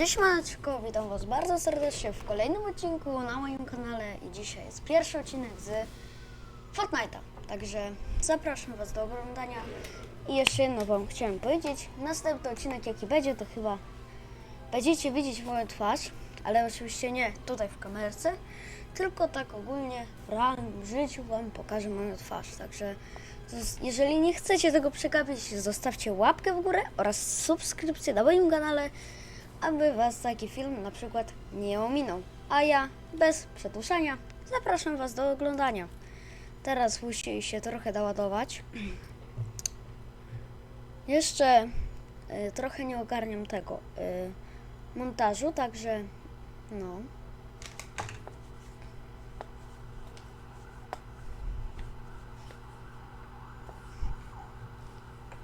Cześć Maneczko, witam Was bardzo serdecznie w kolejnym odcinku na moim kanale i dzisiaj jest pierwszy odcinek z Fortnite'a, także zapraszam Was do oglądania. I jeszcze jedno Wam chciałem powiedzieć, następny odcinek jaki będzie to chyba będziecie widzieć moją twarz, ale oczywiście nie tutaj w kamerce, tylko tak ogólnie w realnym życiu Wam pokażę moją twarz, także jeżeli nie chcecie tego przegapić, zostawcie łapkę w górę oraz subskrypcję na moim kanale, aby Was taki film na przykład nie ominął. A ja, bez przedłużania, zapraszam Was do oglądania. Teraz musi się trochę doładować. Jeszcze y, trochę nie ogarniam tego y, montażu, także no.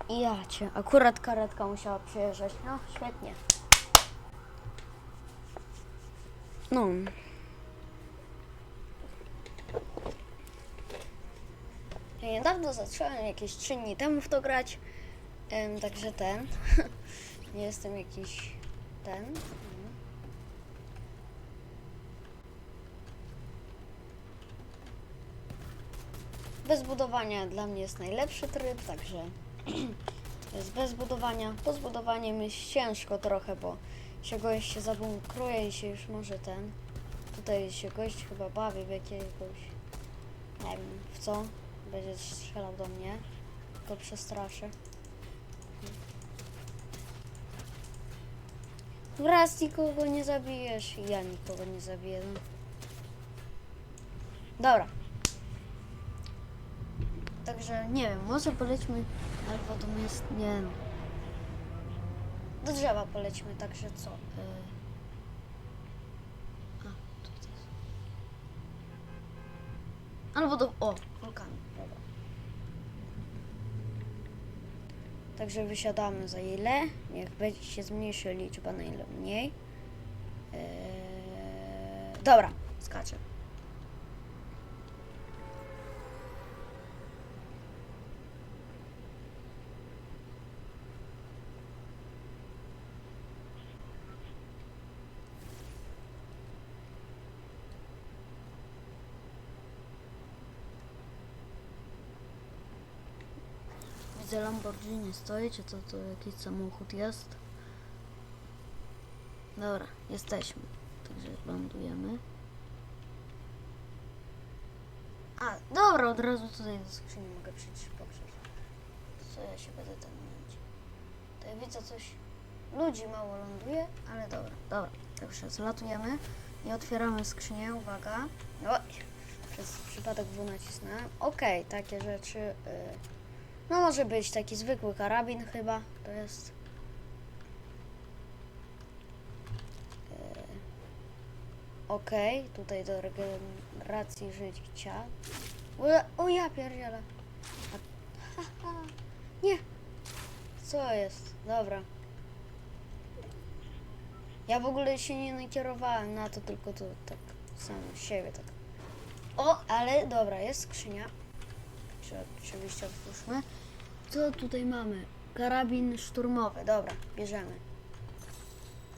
Ja cię, akurat karetka musiała przyjeżdżać. No, świetnie. No. Ja niedawno zacząłem jakieś 3 dni temu w to grać. Em, także ten. Nie jestem jakiś ten. Bez budowania dla mnie jest najlepszy tryb, także jest bez budowania. Po zbudowaniem jest ciężko trochę, bo się gość się zabunkruje i się już może ten. Tutaj się gość chyba bawi w jakiegoś. Nie wiem w co. Będzie strzelał do mnie. Go przestraszę. Raz nikogo nie zabijesz ja nikogo nie zabiję. No. Dobra. Także nie wiem, może polećmy albo to jest. Nie. Do drzewa polećmy, także co? Y... A, tutaj. Albo do. O, wulkanu, dobra. Także wysiadamy za ile? Jak będzie się zmniejszy liczba, na ile mniej. Yy... Dobra, skaczę. Widzę Lamborghini stoi, czy to, to jakiś samochód jest? Dobra, jesteśmy. Także lądujemy. A, dobra, od razu tutaj do skrzyni mogę przyjść poprzeć. Co ja się będę tam mylić? To ja widzę coś... Ludzi mało ląduje, ale dobra, dobra. Także zlatujemy i otwieramy skrzynię, uwaga. Oj, przez przypadek W nacisnąłem. Okej, takie rzeczy... Y no może być taki zwykły karabin chyba, to jest. Yy, Okej, tutaj do regeneracji życia. O, o ja pierdzielę. Ha, ha. Nie. Co jest? Dobra. Ja w ogóle się nie nakierowałem na to, tylko to tak sam siebie tak. O, ale dobra, jest skrzynia. Czy oczywiście otwórzmy. Co tutaj mamy? Karabin szturmowy. Dobra, bierzemy.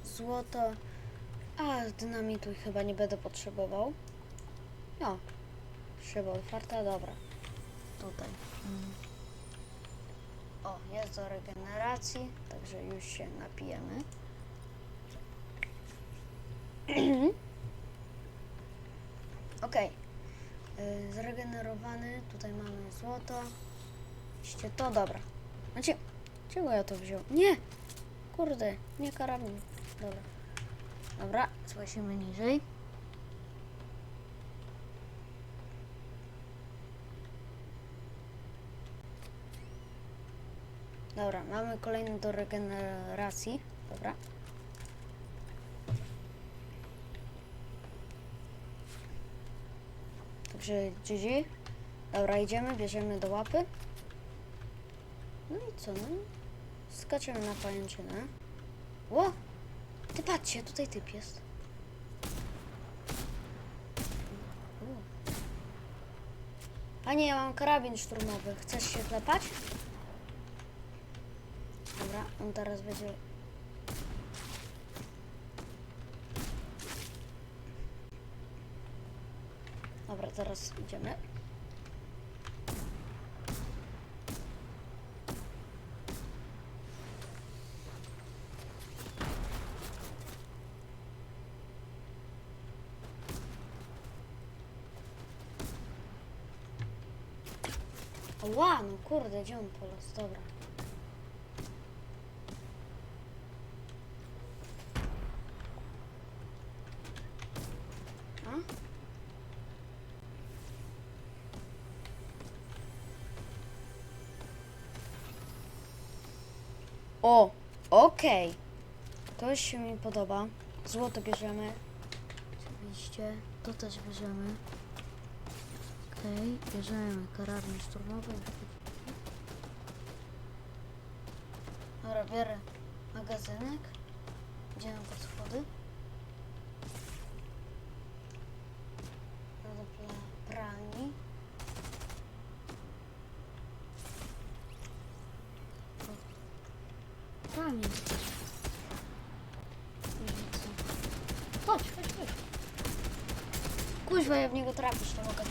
Złoto. A, dynamitu chyba nie będę potrzebował. No. Szyba otwarta, dobra. Tutaj. O, jest do regeneracji, także już się napijemy. Okej. Y, Zregenerowany, tutaj mamy złoto. Oczywiście to dobra. Znaczy, czego ja to wziął? Nie! Kurde, nie karabin. Dobra. Dobra, złazimy niżej. Dobra, mamy kolejny do regeneracji. Dobra. Także GG. Dobra, idziemy, bierzemy do łapy. No i co, no? Skaczemy na pajęczynę. Ło! Ty patrzcie, tutaj typ jest. Panie, ja mam karabin szturmowy. Chcesz się klepać? Dobra, on teraz będzie teraz idziemy. Ła, no kurde, gdzie on polas? Dobra. O, okej. To się mi podoba. Złoto bierzemy. Oczywiście. To też bierzemy. Okej, bierzemy karabin szturmowy. Dobra, biorę magazynek. Idziemy pod schody. No do pla- pralni. O, Pralni. Nie widzę. Chodź, chodź, chodź. Kuźwa, ja w niego trafić nie mogę.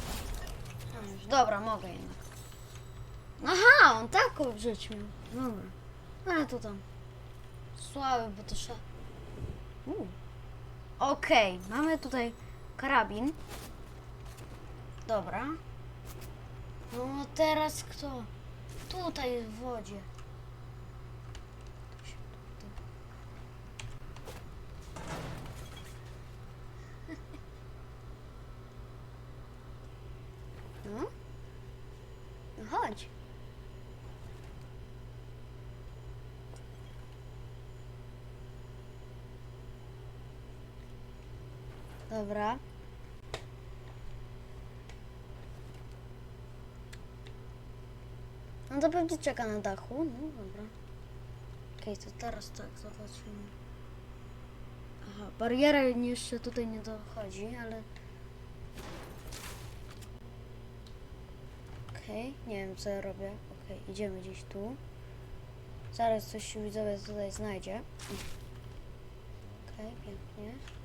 Już, dobra, mogę jednak. Aha, on taką rzecz miał. Dobra. Ale to tam. Słaby, bo to trzeba... U. Okej, mamy tutaj karabin. Dobra. No teraz kto? Tutaj w wodzie. To się tutaj- No? No chodź. Dobra. No to pewnie czeka na dachu. No dobra. Okej, to teraz tak, zobaczymy. Aha, bariera jeszcze tutaj nie dochodzi, ale... Okej, nie wiem co ja robię. Okej, idziemy gdzieś tu. Zaraz coś widzowie tutaj znajdzie. Okej, pięknie.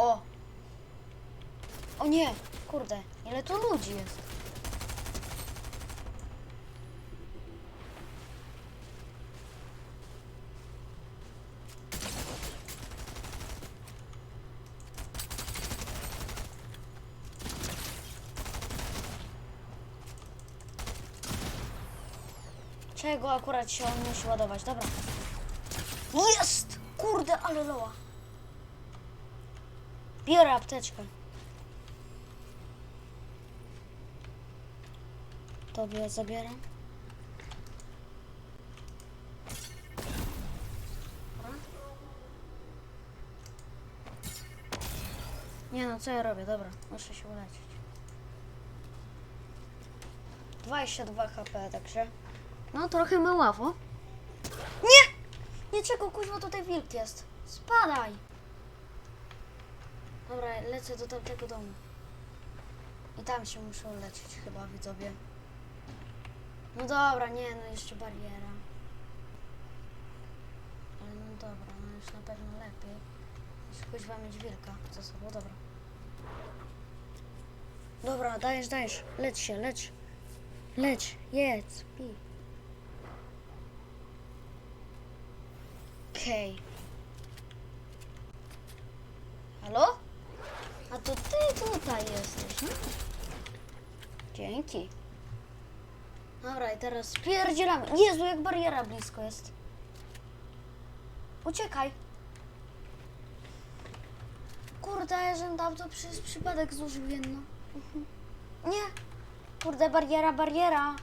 O! O nie! Kurde, ile tu ludzi jest? Czego akurat się on musi ładować? Dobra. Jest! Kurde, ale loła. Biorę apteczkę. Tobie zabieram. Nie no, co ja robię? Dobra, muszę się uleczyć. 22 HP, także... No, trochę maławo. Nie! Nie czego, kuźwa, tutaj wilk jest. Spadaj! Dobra, lecę do tamtego domu. I tam się muszę ulecieć chyba, widzowie. No dobra, nie, no jeszcze bariera. Ale no dobra, no już na pewno lepiej. Niż kuźwa mieć wilka za sobą, dobra. Dobra, dajesz, dajesz. Leć się, leć. Leć, jedz, pij. Okej. Halo? A to ty tutaj jesteś, no? Dzięki. Dobra, i teraz spierdzielamy. Jezu, jak bariera blisko jest. Uciekaj. Kurde, ja żem dał to przez przypadek zużył jedno. Mhm. Nie. Kurde, bariera, bariera.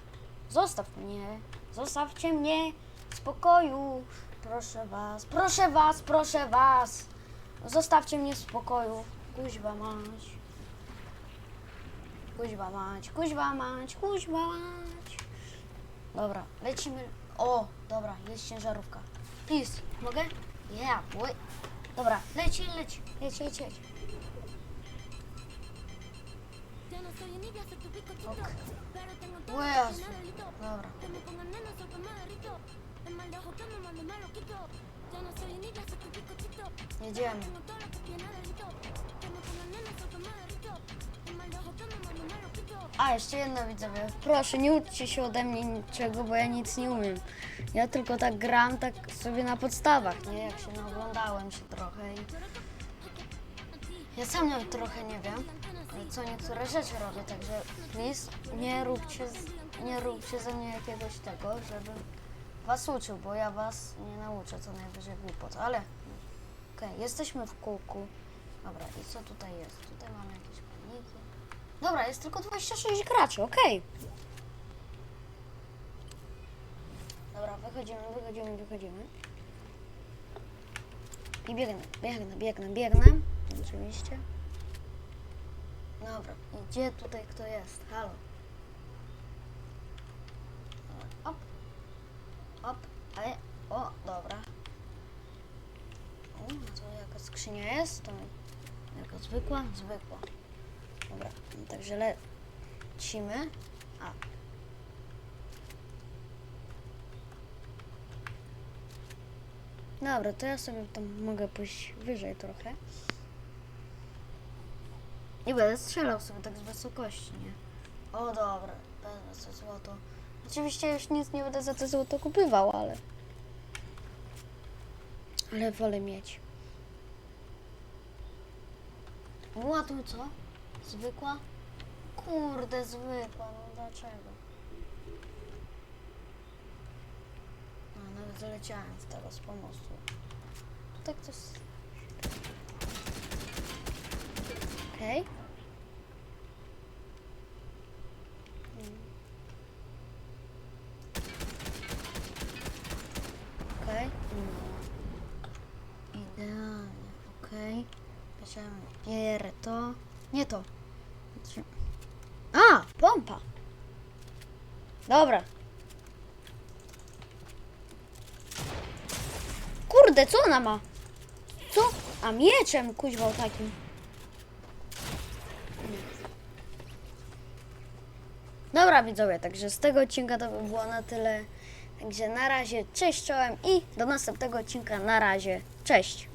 Zostaw mnie. Zostawcie mnie w spokoju. Proszę was, proszę was, proszę was. Zostawcie mnie w spokoju. Kuźba mać. Kuźba mać, kuźba mać, kuźba mać. Dobra, lecimy. O, dobra, jest ciężarówka. Please, mogę? Yeah, boy. Dobra, envidia, soy tu pico chico. Ok. Dobra. No Jedziemy. A, jeszcze jedno widzowie. Proszę, nie uczcie się ode mnie niczego, bo ja nic nie umiem. Ja tylko tak gram, tak sobie na podstawach, nie? Jak się naoglądałem się trochę i... Ja sam nawet trochę nie wiem, co niektóre rzeczy robię, także please, nie róbcie, nie róbcie ze mnie jakiegoś tego, żeby was uczył, bo ja was nie nauczę, co najwyżej głupot, ale... Okej, jesteśmy w kółku. Dobra, i co tutaj jest? Tutaj mamy jakieś paniki. Dobra, jest tylko 26 graczy, okej. Dobra, wychodzimy, wychodzimy, wychodzimy. I biegnę, biegnę, biegnę, biegnę. Oczywiście. Dobra, i gdzie tutaj kto jest? Halo. Dobra, Op. Op. Ale, o, dobra. O, a to jaka skrzynia jest? To jaka zwykła? Zwykła. Dobra, no także lecimy. A. Dobra, to ja sobie tam mogę pójść wyżej trochę. I będę strzelał sobie tak z wysokości, nie? O dobra, wezmę sobie złoto. Oczywiście już nic nie będę za to złoto kupywał, ale... Ale wolę mieć. Była tu co? Zwykła? Kurde, zwykła, no dlaczego? A, nawet zaleciałem z tego z pomostu. Tak to jest... Okej. Mm. Okej. No. Idealnie, okej. Bierzemy, bierę to. Nie to. Trzy- A, pompa. Dobra. Kurde, co ona ma? Co? A mieczem kuźwał takim. Dobra widzowie, także z tego odcinka to by było na tyle. Także na razie cześć czołem i do następnego odcinka na razie. Cześć.